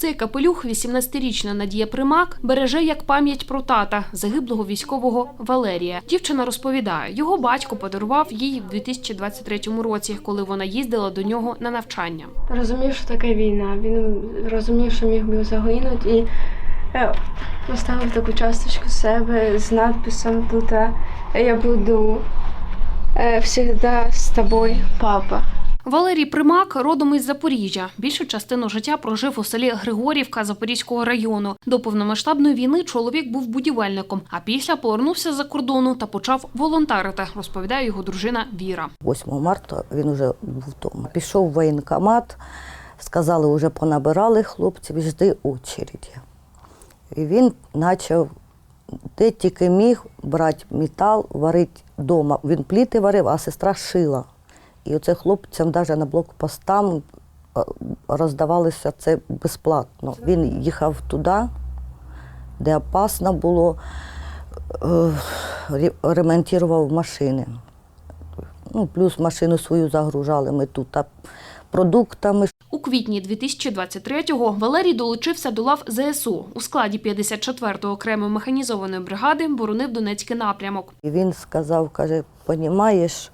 Цей капелюх 18-річна Надія Примак береже як пам'ять про тата, загиблого військового Валерія. Дівчина розповідає, його батько подарував їй в 2023 році, коли вона їздила до нього на навчання. Розумів, що таке війна. Він розумів, що міг би загинути і е, поставив таку часточку себе з надписом тут е, Я буду е, завжди з тобою, папа. Валерій Примак родом із Запоріжжя. Більшу частину життя прожив у селі Григорівка Запорізького району. До повномасштабної війни чоловік був будівельником, а після повернувся за кордону та почав волонтерити, розповідає його дружина Віра. 8 марта він вже був вдома. Пішов в воєнкомат, сказали, вже понабирали хлопців, жди очереді. І він почав, де тільки міг брати метал, варити вдома. Він пліти варив, а сестра шила. І оце хлопцям навіть на блокпостам е, роздавалося це безплатно. Він їхав туди, де опасно було, е, ремонтував машини. Ну, плюс машину свою загружали ми тут а продуктами. У квітні 2023-го Валерій долучився до лав ЗСУ. У складі 54-ї окремої механізованої бригади боронив Донецький напрямок. І він сказав, каже, понімаєш,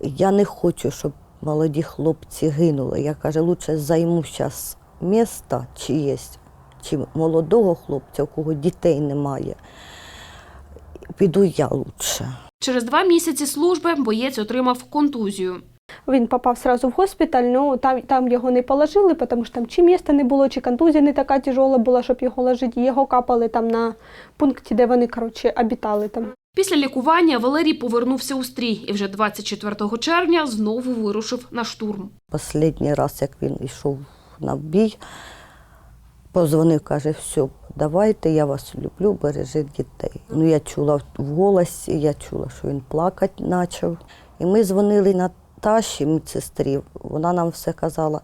я не хочу, щоб молоді хлопці гинули. Я каже, лучше займу зараз місто чиєсь, чи молодого хлопця, у кого дітей немає. Піду я лучше. Через два місяці служби боєць отримав контузію. Він попав сразу в госпіталь, ну там, там його не положили, тому що там чи міста не було, чи контузія не така тяжола була, щоб його ложити. Його капали там на пункті, де вони коротше обітали там. Після лікування Валерій повернувся у стрій і вже 24 червня знову вирушив на штурм. Останній раз, як він йшов на бій, позвонив, каже, все, давайте, я вас люблю, бережіть дітей. Ну, я чула в голосі, я чула, що він плакати почав. І ми дзвонили Наташі, медсестрі, вона нам все казала.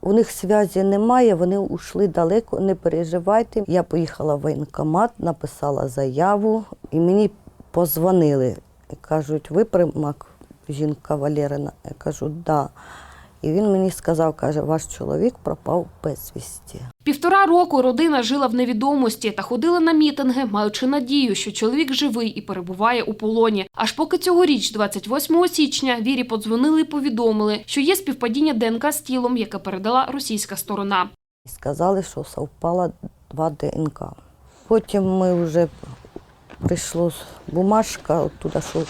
У них зв'язі немає, вони ушли далеко, не переживайте. Я поїхала в воєнкомат, написала заяву, і мені позвонили. Кажуть, ви примак, жінка Валерина? Я кажу, да. І він мені сказав, каже, ваш чоловік пропав безвісті. Півтора року родина жила в невідомості та ходила на мітинги, маючи надію, що чоловік живий і перебуває у полоні. Аж поки цьогоріч, 28 січня, Вірі подзвонили і повідомили, що є співпадіння ДНК з тілом, яке передала російська сторона. Сказали, що совпало два ДНК. Потім ми вже прийшла бумажка оттуда, що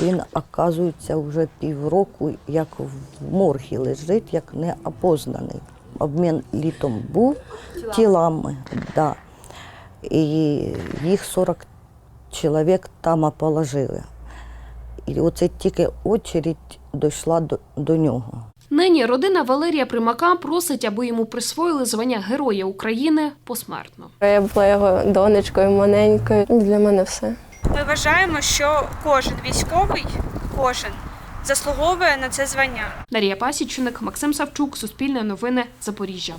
він, оказується, вже півроку як в моргі лежить, як неопознаний. Обмін літом був тілами, да. і їх 40 чоловік там положили. І оце тільки очередь дійшла до, до нього. Нині родина Валерія Примака просить, аби йому присвоїли звання Героя України посмертно. Я була його донечкою, маленькою. Для мене все. Ми вважаємо, що кожен військовий, кожен заслуговує на це звання. Дарія Пасічник, Максим Савчук, Суспільне новини, Запоріжжя.